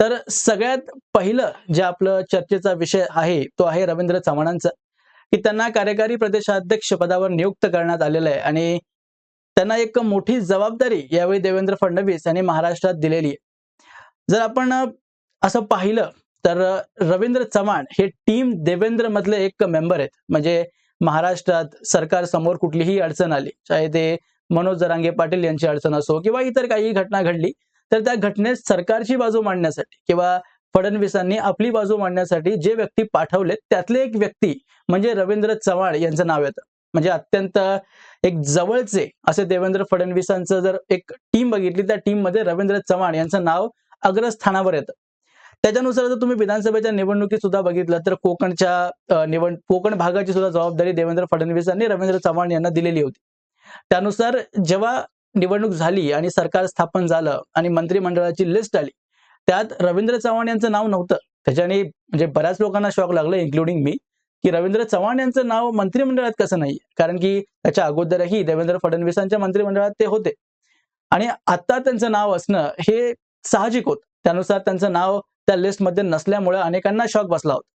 तर सगळ्यात पहिलं जे आपलं चर्चेचा विषय आहे तो आहे रवींद्र चव्हाणांचा. की त्यांना कार्यकारी प्रदेशाध्यक्ष पदावर नियुक्त करण्यात आलेलं आहे आणि त्यांना एक मोठी जबाबदारी यावेळी देवेंद्र फडणवीस यांनी महाराष्ट्रात दिलेली आहे. जर आपण असं पाहिलं तर रवींद्र चव्हाण हे टीम देवेंद्र मधले एक मेंबर आहेत. म्हणजे महाराष्ट्रात सरकार समोर कुठलीही अडचण आली चाहे ते मनोज जरांगे पाटील यांची अडचण असो किंवा इतर काही घटना घडली तर त्या घटनेत सरकारची बाजू मांडण्यासाठी किंवा फडणवीसांनी आपली बाजू मांडण्यासाठी जे व्यक्ती पाठवलेत त्यातले एक व्यक्ती म्हणजे रवींद्र चव्हाण यांचं नाव येतं. म्हणजे अत्यंत एक जवळचे असे देवेंद्र फडणवीसांचं जर एक टीम बघितली त्या टीममध्ये रवींद्र चव्हाण यांचं नाव अग्रस्थानावर येतं. त्याच्यानुसार जर तुम्ही विधानसभेच्या निवडणुकीत सुद्धा बघितलं तर कोकणच्या निवड कोकण भागाची सुद्धा जबाबदारी देवेंद्र फडणवीसांनी रवींद्र चव्हाण यांना दिलेली होती. त्यानुसार जेव्हा निवडणूक झाली आणि सरकार स्थापन झालं आणि मंत्रिमंडळाची लिस्ट आली. त्यात रवींद्र चव्हाण यांचं नाव नव्हतं. त्याच्याने म्हणजे बऱ्याच लोकांना शॉक लागलं इन्क्लुडिंग मी की रवींद्र चव्हाण यांचं नाव मंत्रिमंडळात कसं नाही कारण की त्याच्या अगोदरही देवेंद्र फडणवीसांच्या मंत्रिमंडळात ते होते. आणि आता त्यांचं नाव असणं हे साहजिक होत. त्यानुसार त्यांचं नाव त्या लिस्टमध्ये नसल्यामुळे अनेकांना शॉक बसला होता.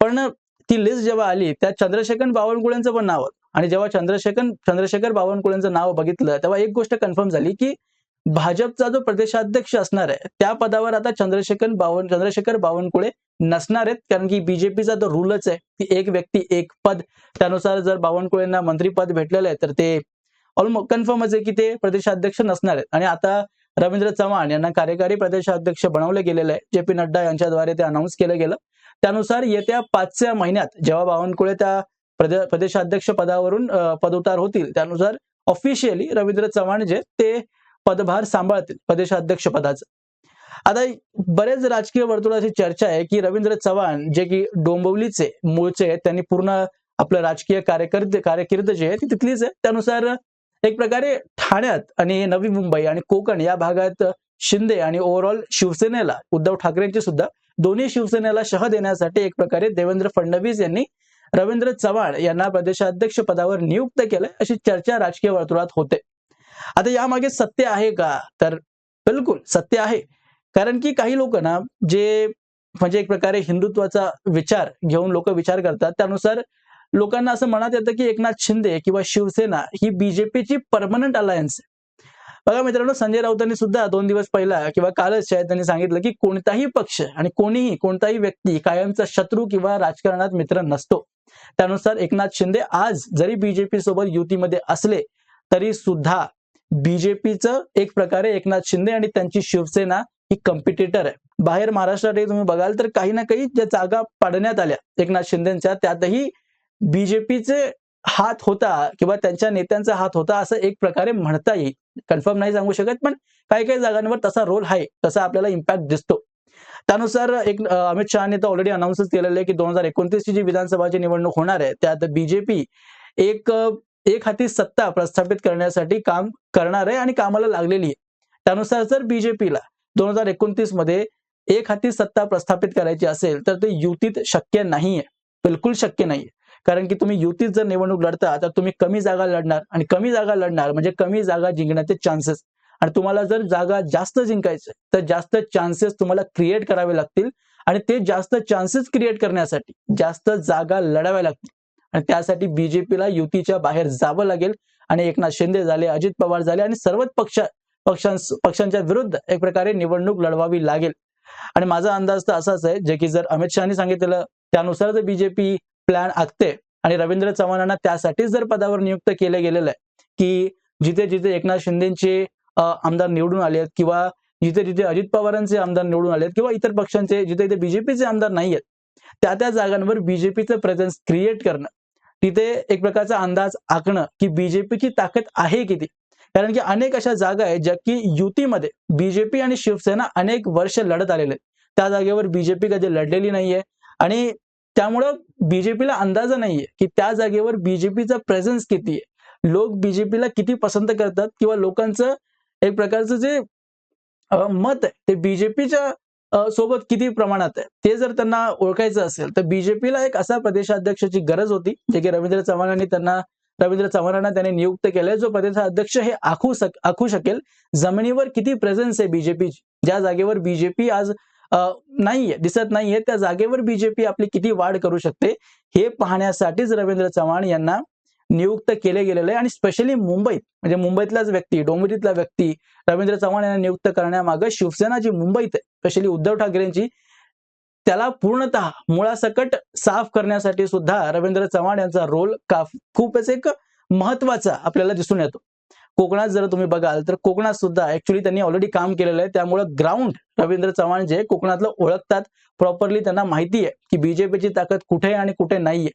पण ती लिस्ट जेव्हा आली त्यात चंद्रशेखर बावनकुळेंचं पण नाव होतं. आणि जेव्हा चंद्रशेखर चंद्रशेखर बावनकुळेंचं नाव बघितलं तेव्हा एक गोष्ट कन्फर्म झाली की भाजपचा जो प्रदेशाध्यक्ष असणार आहे त्या पदावर आता चंद्रशेखर बावन चंद्रशेखर बावनकुळे नसणार आहेत. कारण की बीजेपीचा जो रूलच आहे की एक व्यक्ती एक पद त्यानुसार जर बावनकुळेंना मंत्रीपद भेटलेलं आहे तर ते ऑलमोस्ट कन्फर्मच आहे की ते प्रदेशाध्यक्ष नसणार आहेत. आणि आता रवींद्र चव्हाण यांना कार्यकारी प्रदेशाध्यक्ष बनवलं गेलेलं आहे. जे पी नड्डा यांच्याद्वारे ते अनाऊन्स केलं गेलं. त्यानुसार येत्या पाचव्या महिन्यात जेव्हा बावनकुळे त्या प्रदे प्रदेशाध्यक्ष पदावरून अ, होतील. त्यानुसार ऑफिशियली रवींद्र चव्हाण जे ते पदभार सांभाळतील प्रदेशाध्यक्ष पदाचं आता बरेच राजकीय वर्तुळाची चर्चा आहे की रवींद्र चव्हाण जे की डोंबिवलीचे मूळचे आहेत त्यांनी पूर्ण आपलं राजकीय कार्यकर्ते कार्यकिर्द जे आहे ती तिथलीच आहे. त्यानुसार एक प्रकारे ठाण्यात आणि नवी मुंबई आणि कोकण या भागात शिंदे आणि ओव्हरऑल शिवसेनेला उद्धव ठाकरेंची सुद्धा दोन्ही शिवसेनेला शह देण्यासाठी एक प्रकारे देवेंद्र फडणवीस यांनी रवींद्र चव्हाण यांना प्रदेशाध्यक्ष पदावर नियुक्त केलंय अशी चर्चा राजकीय वर्तुळात होते. आता यामागे सत्य आहे का? तर बिलकुल सत्य आहे. कारण की काही लोक ना जे म्हणजे एक प्रकारे हिंदुत्वाचा विचार घेऊन लोक विचार करतात त्यानुसार लोकांना असं म्हणत येतं की एकनाथ शिंदे किंवा शिवसेना ही बीजेपीची परमनंट अलायन्स बघा मित्रांनो संजय राऊतांनी सुद्धा दोन दिवस पहिला किंवा कालच शायद त्यांनी सांगितलं की कोणताही पक्ष आणि कोणीही कोणताही व्यक्ती कायमचा शत्रू किंवा राजकारणात मित्र नसतो. त्यानुसार एकनाथ शिंदे आज जरी बीजेपी सोबत युतीमध्ये असले तरी सुद्धा बीजेपीचं एक प्रकारे एकनाथ शिंदे आणि त्यांची शिवसेना ही कम्पिटिटर आहे. बाहेर महाराष्ट्रातही तुम्ही बघाल तर काही ना काही ज्या जागा पाडण्यात आल्या एकनाथ शिंदेच्या त्यातही बीजेपीचे हात होता किंवा त्यांच्या नेत्यांचा हात होता असं एक प्रकारे म्हणता येईल. कन्फर्म नाही सांगू शकत पण काही काही जागांवर तसा रोल आहे तसा आपल्याला इम्पॅक्ट दिसतो. त्यानुसार एक अमित शहाने तर ऑलरेडी अनाऊन्सच केलेलं आहे की दोन हजार एकोणतीसची जी विधानसभाची निवडणूक होणार आहे त्यात बीजेपी एक एक हाती सत्ता प्रस्थापित करण्यासाठी काम करणार आहे आणि कामाला लागलेली आहे. त्यानुसार जर बीजेपीला दोन हजार एकोणतीसमध्ये एक हाती सत्ता प्रस्थापित करायची असेल तर ते युतीत शक्य नाहीये बिलकुल शक्य नाहीये. कारण की तुम्ही युतीत जर निवडणूक लढता तर तुम्ही कमी जागा लढणार आणि कमी जागा लढणार म्हणजे कमी जागा जिंकण्याचे चान्सेस आणि तुम्हाला जर जागा जास्त जिंकायचं तर जास्त चान्सेस तुम्हाला क्रिएट करावे लागतील. आणि ते जास्त चान्सेस क्रिएट करण्यासाठी जास्त जागा लढाव्या लागतील. आणि त्यासाठी बीजेपीला युतीच्या बाहेर जावं लागेल. आणि एकनाथ शिंदे झाले अजित पवार झाले आणि सर्वच पक्ष पक्षांस पक्षांच्या विरुद्ध एक प्रकारे निवडणूक लढवावी लागेल. आणि माझा अंदाज तर असाच आहे जे की जर अमित शहानी सांगितलेलं त्यानुसार जर बीजेपी प्लॅन आखते. आणि रवींद्र चव्हाणांना त्यासाठीच जर पदावर नियुक्त केलं गेलेलं आहे की जिथे जिथे एकनाथ शिंदेचे आमदार निवडून आले आहेत किंवा जिथे जिथे अजित पवारांचे आमदार निवडून आले आहेत किंवा इतर पक्षांचे जिथे जिथे बीजेपीचे आमदार नाही आहेत त्या त्या जागांवर बीजेपीचं प्रेझेन्स क्रिएट करणं तिथे एक प्रकारचा अंदाज आखणं की बीजेपीची ताकद आहे किती कारण की अनेक अशा जागा आहेत ज्या की युतीमध्ये बीजेपी आणि शिवसेना अनेक वर्ष लढत आलेले आहेत. त्या जागेवर बीजेपी कधी लढलेली नाहीये. आणि त्यामुळं बीजेपीला अंदाज नाहीये की त्या जागेवर बीजेपीचा प्रेझेन्स किती आहे. लोक बीजेपीला किती पसंत करतात किंवा लोकांचं एक प्रकारचं जे मत आहे ते बीजेपीच्या सोबत किती प्रमाणात आहे ते जर त्यांना ओळखायचं असेल तर बीजेपीला एक असा प्रदेशाध्यक्षाची गरज होती जे की रवींद्र चव्हाणांनी त्यांना रवींद्र चव्हाणांना त्यांनी नियुक्त केलंय जो प्रदेशाध्यक्ष हे आखू शक आखू शकेल जमिनीवर किती प्रेझेन्स आहे बीजेपीची ज्या जागेवर बीजेपी आज नाहीये दिसत नाहीये. त्या जागेवर बीजेपी आपली किती वाढ करू शकते हे पाहण्यासाठीच रवींद्र चव्हाण यांना नियुक्त केले गेलेले आणि स्पेशली मुंबईत म्हणजे मुंबईतलाच व्यक्ती डोंबिवलीतला व्यक्ती रवींद्र चव्हाण यांना नियुक्त करण्यामागे शिवसेना जी मुंबईत स्पेशली उद्धव ठाकरेंची त्याला पूर्णतः मुळासकट साफ करण्यासाठी सुद्धा रवींद्र चव्हाण यांचा रोल काफ खूपच एक महत्त्वाचा आपल्याला दिसून येतो. कोकणात जर तुम्ही बघाल तर कोकणात सुद्धा ऍक्च्युली त्यांनी ऑलरेडी काम केलेलं आहे. त्यामुळे ग्राउंड रवींद्र चव्हाण जे कोकणातलं ओळखतात प्रॉपरली त्यांना माहिती आहे की बीजेपीची ताकद कुठे आहे आणि कुठे नाहीये.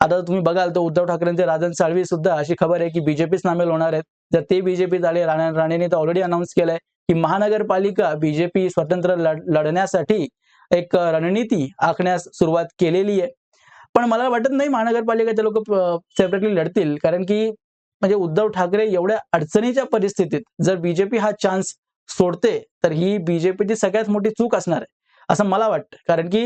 आता तुम्ही बघाल तर उद्धव ठाकरेंचे राजन साळवी सुद्धा अशी खबर आहे की बीजेपीच नामेल होणार आहेत. जर ते बीजेपी आले राणा राणेने तर ऑलरेडी अनाऊन्स केलंय की महानगरपालिका बीजेपी स्वतंत्र लढण्यासाठी एक रणनीती आखण्यास सुरुवात केलेली आहे. पण मला वाटत नाही महानगरपालिकेचे लोक सेपरेटली लढतील. कारण की म्हणजे उद्धव ठाकरे एवढ्या अडचणीच्या परिस्थितीत जर बीजेपी हा चान्स सोडते तर ही बीजेपीची सगळ्यात मोठी चूक असणार आहे असं मला वाटतं. कारण की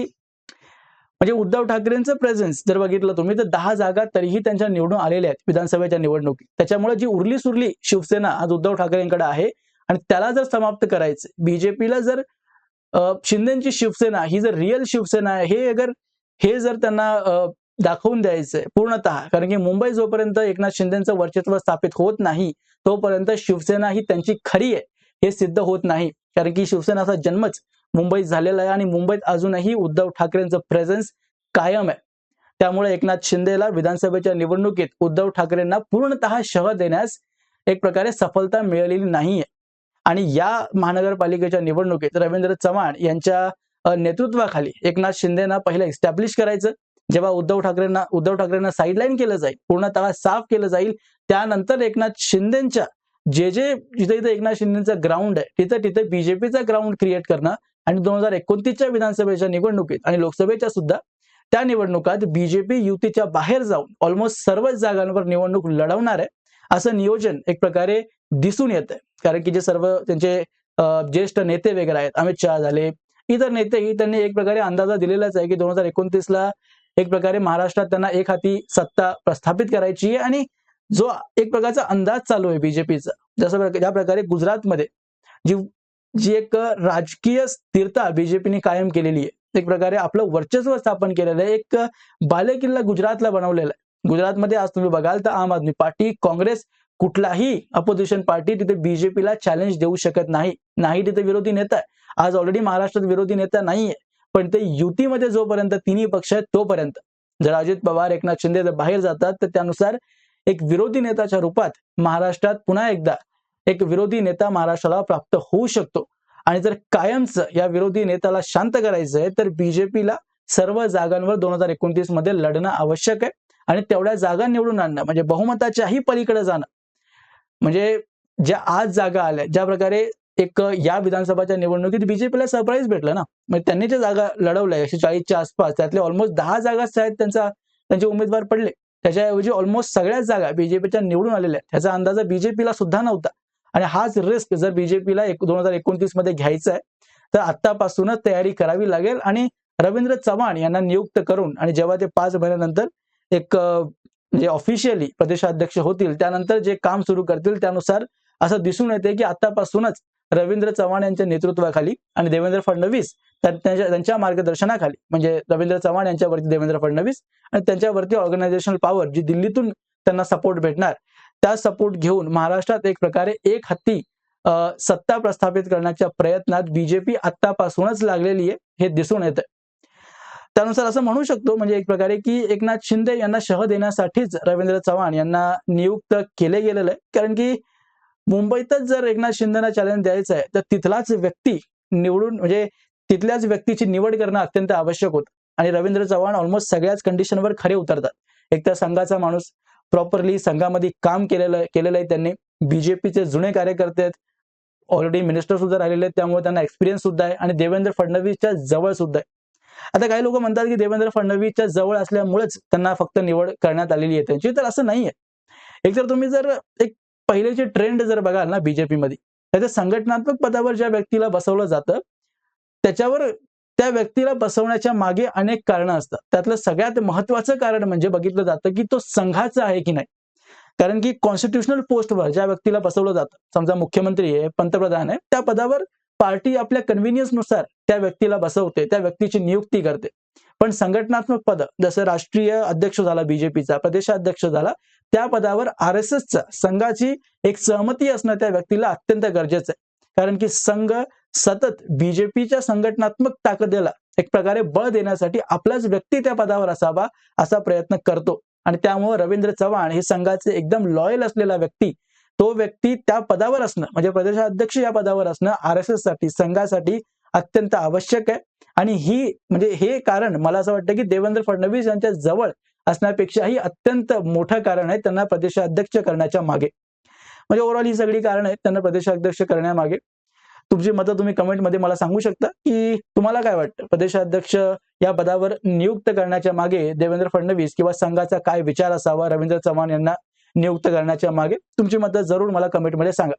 म्हणजे उद्धव ठाकरेंचं प्रेझेन्स जर बघितलं तुम्ही तर दहा जागा तरीही त्यांच्या निवडून आलेल्या आहेत विधानसभेच्या निवडणुकीत. त्याच्यामुळे जी उरली सुरली शिवसेना आज उद्धव ठाकरेंकडे आहे आणि त्याला जर समाप्त करायचं बीजेपीला जर शिंदेची शिवसेना ही जर रिअल शिवसेना आहे हे अगर हे जर त्यांना दाखवून द्यायचंय पूर्णतः. कारण की मुंबई जोपर्यंत एकनाथ शिंदेचं वर्चस्व स्थापित होत नाही तोपर्यंत शिवसेना ही त्यांची खरी आहे हे सिद्ध होत नाही. कारण की शिवसेनाचा जन्मच मुंबईत झालेला आहे आणि मुंबईत अजूनही उद्धव ठाकरेंचं प्रेझेन्स कायम आहे. त्यामुळे एकनाथ शिंदेला विधानसभेच्या निवडणुकीत उद्धव ठाकरेंना पूर्णतः शह देण्यास एक प्रकारे सफलता मिळालेली नाहीये. आणि या महानगरपालिकेच्या निवडणुकीत रवींद्र चव्हाण यांच्या नेतृत्वाखाली एकनाथ शिंदेना पहिलं इस्टॅब्लिश करायचं. जेव्हा उद्धव ठाकरेंना उद्धव ठाकरेंना साईडलाईन केलं जाईल पूर्णतः साफ केलं जाईल त्यानंतर एकनाथ शिंदेच्या जे जे जिथे जिथे एकनाथ शिंदेचं ग्राउंड आहे तिथे तिथे बीजेपीचा ग्राउंड क्रिएट करणं आणि दोन हजार एकोणतीसच्या विधानसभेच्या निवडणुकीत आणि लोकसभेच्या सुद्धा त्या निवडणुकात बीजेपी युतीच्या बाहेर जाऊन ऑलमोस्ट सर्वच जागांवर निवडणूक लढवणार आहे असं नियोजन एक प्रकारे दिसून येत आहे. कारण की जे सर्व त्यांचे ज्येष्ठ नेते वगैरे आहेत अमित शहा झाले इतर नेतेही त्यांनी एक प्रकारे अंदाजा दिलेलाच आहे की दोन हजार एकोणतीसला एक प्रकारे महाराष्ट्रात त्यांना एक हाती सत्ता प्रस्थापित करायची आहे आणि जो एक प्रकारचा अंदाज चालू आहे बीजेपीचा जसं ज्या प्रकारे गुजरातमध्ये जी जी एक राजकीय स्थिरता बीजेपीने कायम केलेली आहे एक प्रकारे आपलं वर्चस्व स्थापन केलेलं आहे एक बालेकिल्ला गुजरातला बनवलेला आहे. गुजरातमध्ये आज तुम्ही बघाल तर आम आदमी पार्टी काँग्रेस कुठलाही अपोजिशन पार्टी तिथे बीजेपीला चॅलेंज देऊ शकत नाही. नाही तिथे विरोधी नेता आहे. आज ऑलरेडी महाराष्ट्रात विरोधी नेता नाहीये. पण ते युतीमध्ये जोपर्यंत तिन्ही पक्ष आहेत तोपर्यंत. जर अजित पवार एकनाथ शिंदे जर बाहेर जातात तर त्यानुसार एक विरोधी नेत्याच्या रूपात महाराष्ट्रात पुन्हा एकदा एक विरोधी नेता महाराष्ट्राला प्राप्त होऊ शकतो. आणि जर कायमच या विरोधी नेत्याला शांत करायचं आहे तर बीजेपीला सर्व जागांवर दोन हजार एकोणतीसमध्ये लढणं आवश्यक आहे. आणि तेवढ्या जागा निवडून आणणं म्हणजे बहुमताच्याही पलीकडे जाणं. म्हणजे ज्या आज जागा आल्या ज्या प्रकारे एक या विधानसभाच्या निवडणुकीत बीजेपीला सरप्राईज भेटलं ना. म्हणजे त्यांनी ज्या जागा लढवल्या एकशे चाळीसच्या आसपास त्यातले ऑलमोस्ट दहा जागा आहेत त्यांचा त्यांचे उमेदवार पडले. त्याच्याऐवजी ऑलमोस्ट सगळ्याच जागा बीजेपीच्या निवडून आलेल्या आहेत. ह्याचा अंदाजा बीजेपीला सुद्धा नव्हता. आणि हाच रिस्क जर बीजेपीला दोन हजार एकोणतीसमध्ये घ्यायचा आहे तर आतापासूनच तयारी करावी लागेल. आणि रवींद्र चव्हाण यांना नियुक्त करून आणि जेव्हा ते पाच महिन्यानंतर एक जे म्हणजे ऑफिशियली प्रदेशाध्यक्ष होतील त्यानंतर जे काम सुरू करतील त्यानुसार असं दिसून येते की आतापासूनच रवींद्र चव्हाण यांच्या नेतृत्वाखाली आणि देवेंद्र फडणवीस त्यांच्या त्यांच्या मार्गदर्शनाखाली म्हणजे रवींद्र चव्हाण यांच्यावरती देवेंद्र फडणवीस आणि त्यांच्यावरती ऑर्गनायझेशनल पॉवर जी दिल्लीतून त्यांना सपोर्ट भेटणार त्या सपोर्ट घेऊन महाराष्ट्रात एक प्रकारे एक हत्ती सत्ता प्रस्थापित करण्याच्या प्रयत्नात बीजेपी आतापासूनच लागलेली आहे हे दिसून येतं त्यानुसार असं म्हणू शकतो म्हणजे एक प्रकारे की एकनाथ शिंदे यांना शह देण्यासाठीच रवींद्र चव्हाण यांना नियुक्त केले गेलेलं आहे कारण की मुंबईतच जर एकनाथ शिंदेना चॅलेंज द्यायचं आहे तर तिथलाच व्यक्ती निवडून म्हणजे तिथल्याच व्यक्तीची निवड करणं अत्यंत आवश्यक होतं. आणि रवींद्र चव्हाण ऑलमोस्ट सगळ्याच कंडिशनवर खरे उतरतात. एक तर संघाचा माणूस प्रॉपरली संघामध्ये काम केलेलं केलेलं आहे त्यांनी. बीजेपीचे जुने कार्यकर्ते आहेत. ऑलरेडी मिनिस्टर सुद्धा राहिलेले आहेत त्यामुळे त्यांना एक्सपिरियन्स सुद्धा आहे. आणि देवेंद्र फडणवीसच्या जवळ सुद्धा आहे. आता काही लोक म्हणतात की देवेंद्र फडणवीसच्या जवळ असल्यामुळेच त्यांना फक्त निवड करण्यात आलेली आहे त्यांची तर असं नाहीये. एक तर तुम्ही जर एक पहिलेची ट्रेंड जर बघाल ना बीजेपीमध्ये त्याच्या संघटनात्मक पदावर ज्या व्यक्तीला बसवलं जातं त्याच्यावर त्या व्यक्तीला बसवण्याच्या मागे अनेक कारणं असतात. त्यातलं सगळ्यात महत्वाचं कारण म्हणजे बघितलं जातं की तो संघाचा आहे की नाही. कारण की कॉन्स्टिट्युशनल पोस्टवर ज्या व्यक्तीला बसवलं जातं समजा मुख्यमंत्री आहे पंतप्रधान आहे त्या पदावर पार्टी आपल्या कन्व्हिनियन्सनुसार त्या व्यक्तीला बसवते त्या व्यक्तीची नियुक्ती करते. पण संघटनात्मक पद जसं राष्ट्रीय अध्यक्ष झाला बीजेपीचा प्रदेशाध्यक्ष झाला त्या पदावर आर एस एसचा संघाची एक सहमती असणं त्या व्यक्तीला अत्यंत गरजेचं आहे. कारण की संघ सतत बीजेपीच्या संघटनात्मक ताकदीला एक प्रकारे बळ देण्यासाठी आपलाच व्यक्ती त्या पदावर असावा असा प्रयत्न करतो. आणि त्यामुळे रवींद्र चव्हाण हे संघाचे एकदम लॉयल असलेला व्यक्ती तो व्यक्ती त्या पदावर असणं म्हणजे प्रदेशाध्यक्ष या पदावर असणं आर एस एससाठी संघासाठी अत्यंत आवश्यक आहे. आणि ही म्हणजे हे कारण मला असं वाटतं की देवेंद्र फडणवीस यांच्या जवळ असण्यापेक्षाही अत्यंत मोठं कारण आहे त्यांना प्रदेशाध्यक्ष करण्याच्या मागे. म्हणजे ओव्हरऑल ही सगळी कारण आहेत त्यांना प्रदेशाध्यक्ष करण्यामागे. तुमची मतं तुम्ही कमेंटमध्ये मला सांगू शकता की तुम्हाला काय वाटतं? प्रदेशाध्यक्ष या पदावर नियुक्त करण्याच्या मागे देवेंद्र फडणवीस किंवा संघाचा काय विचार असावा? रवींद्र चव्हाण यांना नियुक्त करण्याच्या मागे तुमची मतं जरूर मला कमेंटमध्ये सांगा.